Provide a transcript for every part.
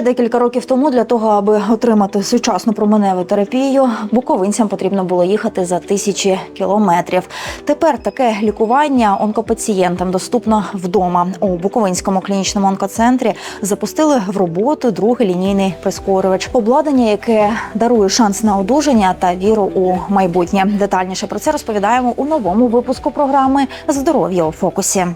Ще декілька років тому для того, аби отримати сучасну променеву терапію, буковинцям потрібно було їхати за тисячі кілометрів. Тепер таке лікування онкопацієнтам доступно вдома. У Буковинському клінічному онкоцентрі запустили в роботу другий лінійний прискорювач, обладнання, яке дарує шанс на одужання та віру у майбутнє. Детальніше про це розповідаємо у новому випуску програми Здоров'я у фокусі.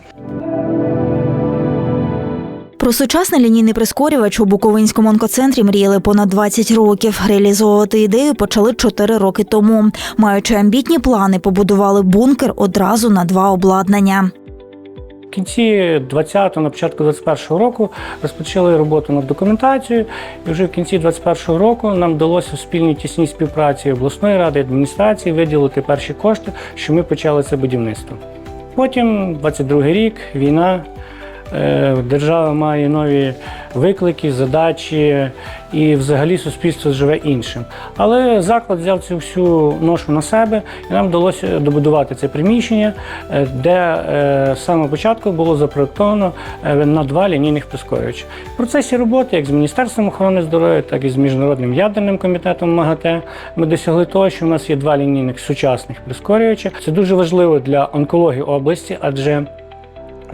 Про сучасний лінійний прискорювач у Буковинському онкоцентрі мріяли понад 20 років. Реалізовувати ідею почали 4 роки тому. Маючи амбітні плани, побудували бункер одразу на два обладнання. В кінці 20-го, на початку 21-го року розпочали роботу над документацією, і вже в кінці 21-го року нам вдалося в спільній тісній співпраці обласної ради адміністрації виділити перші кошти, що ми почали це будівництво. Потім, 22-й рік, війна. Е, Держава має нові виклики, задачі, і взагалі суспільство живе іншим. Але заклад взяв цю всю ношу на себе, і нам вдалося добудувати це приміщення, е, де е, з самого початку було запроектовано на два лінійних прискорювачі. В процесі роботи, як з Міністерством охорони здоров'я, так і з Міжнародним ядерним комітетом МАГАТЕ, ми досягли того, що в нас є два лінійних сучасних прискорювача. Це дуже важливо для онкології області, адже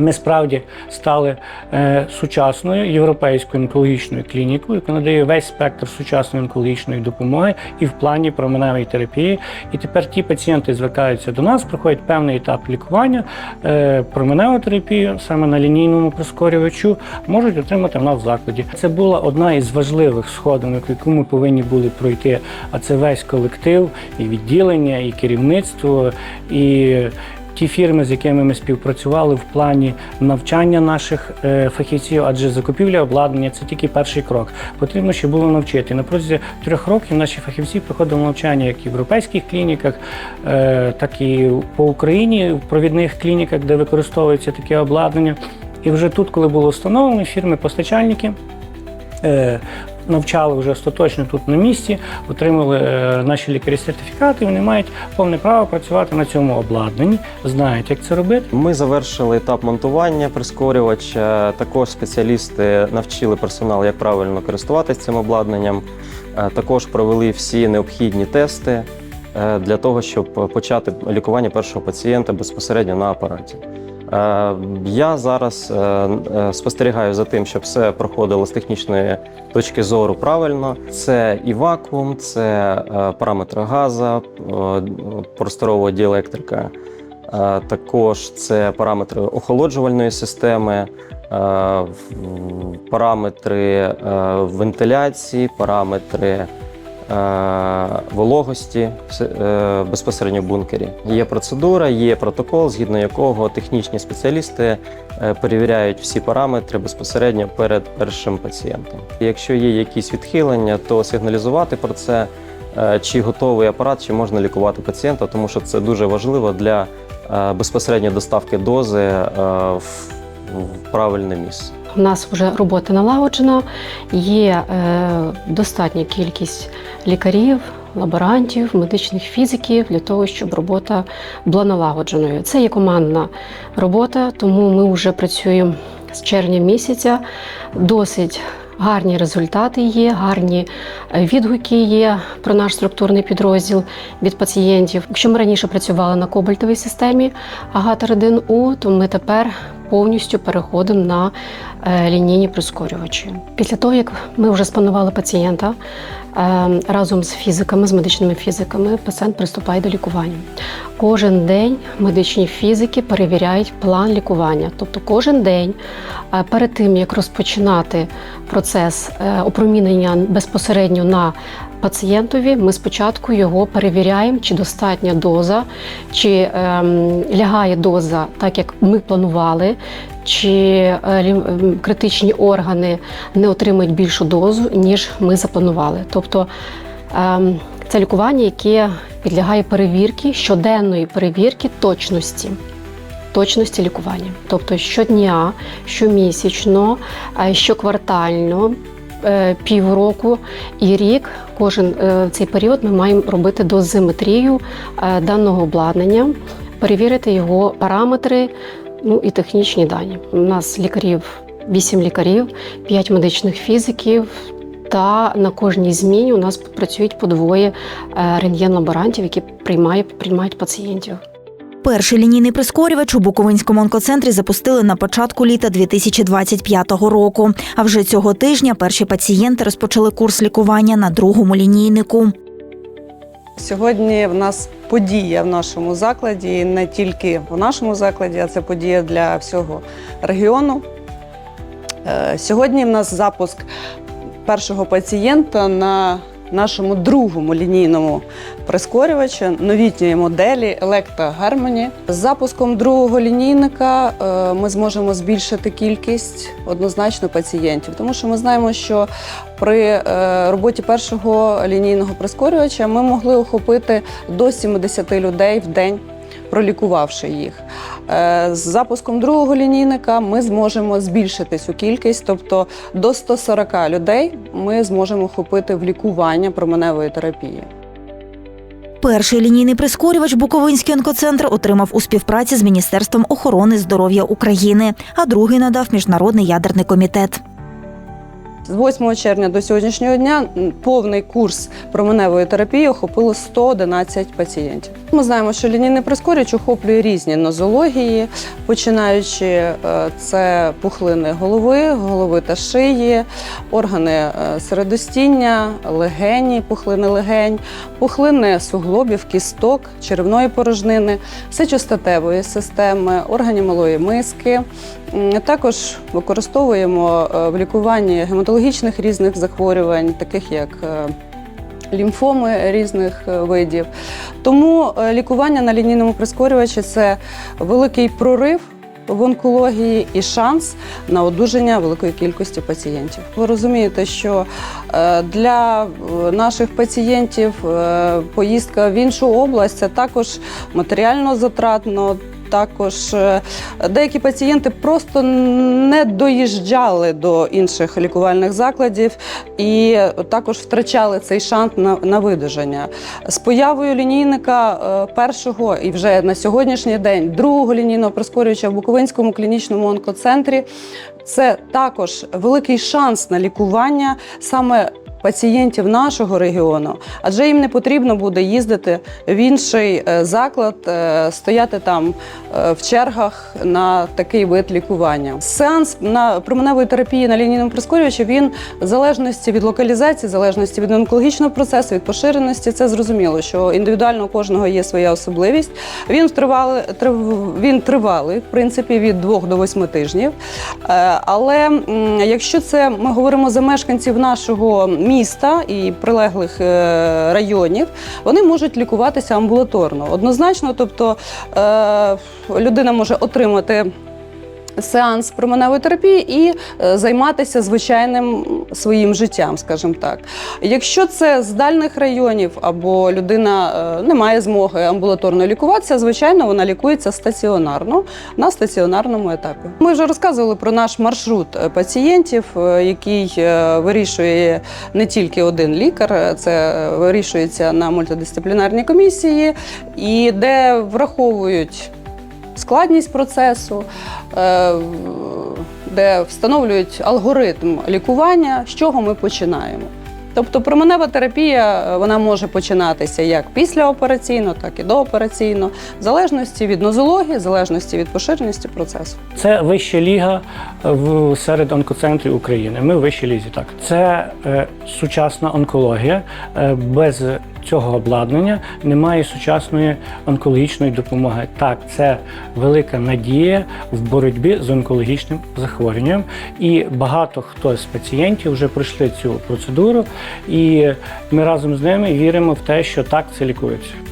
ми справді стали е, сучасною європейською онкологічною клінікою, яка надає весь спектр сучасної онкологічної допомоги і в плані променевої терапії. І тепер ті пацієнти звертаються до нас, проходять певний етап лікування, е, променеву терапію саме на лінійному прискорювачу можуть отримати в нас в закладі. Це була одна із важливих сходинок, яку ми повинні були пройти. А це весь колектив, і відділення, і керівництво, і ті фірми, з якими ми співпрацювали в плані навчання наших е, фахівців, адже закупівля обладнання це тільки перший крок. Потрібно ще було навчити. На протязі трьох років наші фахівці проходили навчання як в європейських клініках, е, так і по Україні в провідних клініках, де використовується таке обладнання. І вже тут, коли було встановлено, фірми-постачальники. Навчали вже остаточно тут на місці, отримали е, наші лікарі сертифікати. Вони мають повне право працювати на цьому обладнанні, знають, як це робити. Ми завершили етап монтування прискорювача. Також спеціалісти навчили персонал, як правильно користуватися цим обладнанням. Е, Також провели всі необхідні тести е, для того, щоб почати лікування першого пацієнта безпосередньо на апараті. Е, Я зараз е, е, спостерігаю за тим, щоб все проходило з технічної точки зору правильно. Це і вакуум, це параметри газу, е, просторового діелектрика. Також це параметри охолоджувальної системи, параметри вентиляції, параметри вологості с- е, безпосередньо в бункері. Є процедура, є протокол, згідно якого технічні спеціалісти е, перевіряють всі параметри безпосередньо перед першим пацієнтом. Якщо є якісь відхилення, то сигналізувати про це, е, чи готовий апарат, чи можна лікувати пацієнта, тому що це дуже важливо для е, безпосередньо доставки дози е, в правильне місце. У нас вже робота налагоджена, є е, достатня кількість лікарів, лаборантів, медичних фізиків для того, щоб робота була налагодженою. Це є командна робота, тому ми вже працюємо з червня місяця. Досить гарні результати є, гарні е, відгуки є про наш структурний підрозділ від пацієнтів. Якщо ми раніше працювали на кобальтовій системі агата 1 у то ми тепер повністю переходимо на е, лінійні прискорювачі. Після того, як ми вже спанували пацієнта разом з фізиками, з медичними фізиками, пацієнт приступає до лікування. Кожен день медичні фізики перевіряють план лікування. Тобто кожен день е, перед тим, як розпочинати процес е, опромінення безпосередньо на пацієнтові, ми спочатку його перевіряємо, чи достатня доза, чи ем, лягає доза так, як ми планували, чи е, ем, критичні органи не отримують більшу дозу, ніж ми запланували. Тобто ем, це лікування, яке підлягає перевірки, щоденної перевірки точності. Точності лікування, тобто щодня, щомісячно, е, щоквартально, півроку і рік. Кожен е, цей період ми маємо робити дозиметрію е, даного обладнання, перевірити його параметри, ну і технічні дані. У нас лікарів 8 лікарів, 5 медичних фізиків. Та на кожній зміні у нас працюють по двоє е, рентген-лаборантів, які приймають, приймають пацієнтів. Перший лінійний прискорювач у Буковинському онкоцентрі запустили на початку літа 2025 року. А вже цього тижня перші пацієнти розпочали курс лікування на другому лінійнику. Сьогодні в нас подія в нашому закладі, і не тільки в нашому закладі, а це подія для всього регіону. Е, Сьогодні в нас запуск першого пацієнта на нашому другому лінійному прискорювачу новітньої моделі Electa Harmony. З запуском другого лінійника е, ми зможемо збільшити кількість однозначно пацієнтів, тому що ми знаємо, що при е, роботі першого лінійного прискорювача ми могли охопити до 70 людей в день. Пролікувавши їх Е, з запуском другого лінійника, ми зможемо збільшити цю кількість, тобто до 140 людей ми зможемо охопити в лікування променевої терапії. Перший лінійний прискорювач Буковинський онкоцентр отримав у співпраці з Міністерством охорони здоров'я України, а другий надав Міжнародний ядерний комітет. З 8 червня до сьогоднішнього дня повний курс променевої терапії охопило 111 пацієнтів. Ми знаємо, що лінійний прискорювач охоплює різні нозології, починаючи е, це пухлини голови, голови та шиї, органи е, середостіння, легені, пухлини легень, пухлини суглобів, кісток, черевної порожнини, сечостатевої системи, органів малої миски. Також використовуємо е, в лікуванні гематологічних різних захворювань, таких як е, лімфоми різних е, видів. Тому е, лікування на лінійному прискорювачі це великий прорив. В онкології і шанс на одужання великої кількості пацієнтів. Ви розумієте, що для наших пацієнтів поїздка в іншу область це також матеріально затратно. Також е, деякі пацієнти просто не доїжджали до інших лікувальних закладів і також втрачали цей шанс на, на видужання. З появою лінійника е, першого і вже на сьогоднішній день другого лінійного прискорювача в Буковинському клінічному онкоцентрі це також великий шанс на лікування саме пацієнтів нашого регіону, адже їм не потрібно буде їздити в інший е, заклад, е, стояти там е, в чергах на такий вид лікування. Сеанс на променевої терапії на лінійному прискорювачі він в залежності від локалізації, в залежності від онкологічного процесу, від поширеності, це зрозуміло, що індивідуально у кожного є своя особливість. Він тривалий, він тривалий, в принципі, від 2 до 8 тижнів. Але якщо це ми говоримо за мешканців нашого і прилеглих е, районів, вони можуть лікуватися амбулаторно. Однозначно, тобто е, людина може отримати. Сеанс променевої терапії і е, займатися звичайним своїм життям, скажімо так. Якщо це з дальних районів або людина е, не має змоги амбулаторно лікуватися, звичайно, вона лікується стаціонарно на стаціонарному етапі. Ми вже розказували про наш маршрут е, пацієнтів, який вирішує не тільки один лікар, це вирішується на мультидисциплінарній комісії, і де враховують складність процесу, е, де встановлюють алгоритм лікування, з чого ми починаємо. Тобто променева терапія е, вона може починатися як післяопераційно, так і доопераційно, в залежності від нозології, в залежності від поширеності процесу. Це вища ліга в серед онкоцентрів України. Ми в вищій лізі. Так, це е, сучасна онкологія. Е, без цього обладнання немає сучасної онкологічної допомоги. Так, це велика надія в боротьбі з онкологічним захворюванням. І багато хто з пацієнтів вже пройшли цю процедуру, і ми разом з ними віримо в те, що так це лікується.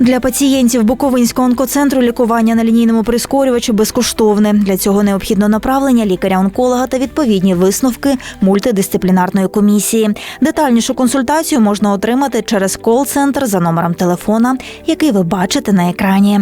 Для пацієнтів Буковинського онкоцентру лікування на лінійному прискорювачі безкоштовне. Для цього необхідно направлення лікаря-онколога та відповідні висновки мультидисциплінарної комісії. Детальнішу консультацію можна отримати через кол-центр за номером телефона, який ви бачите на екрані.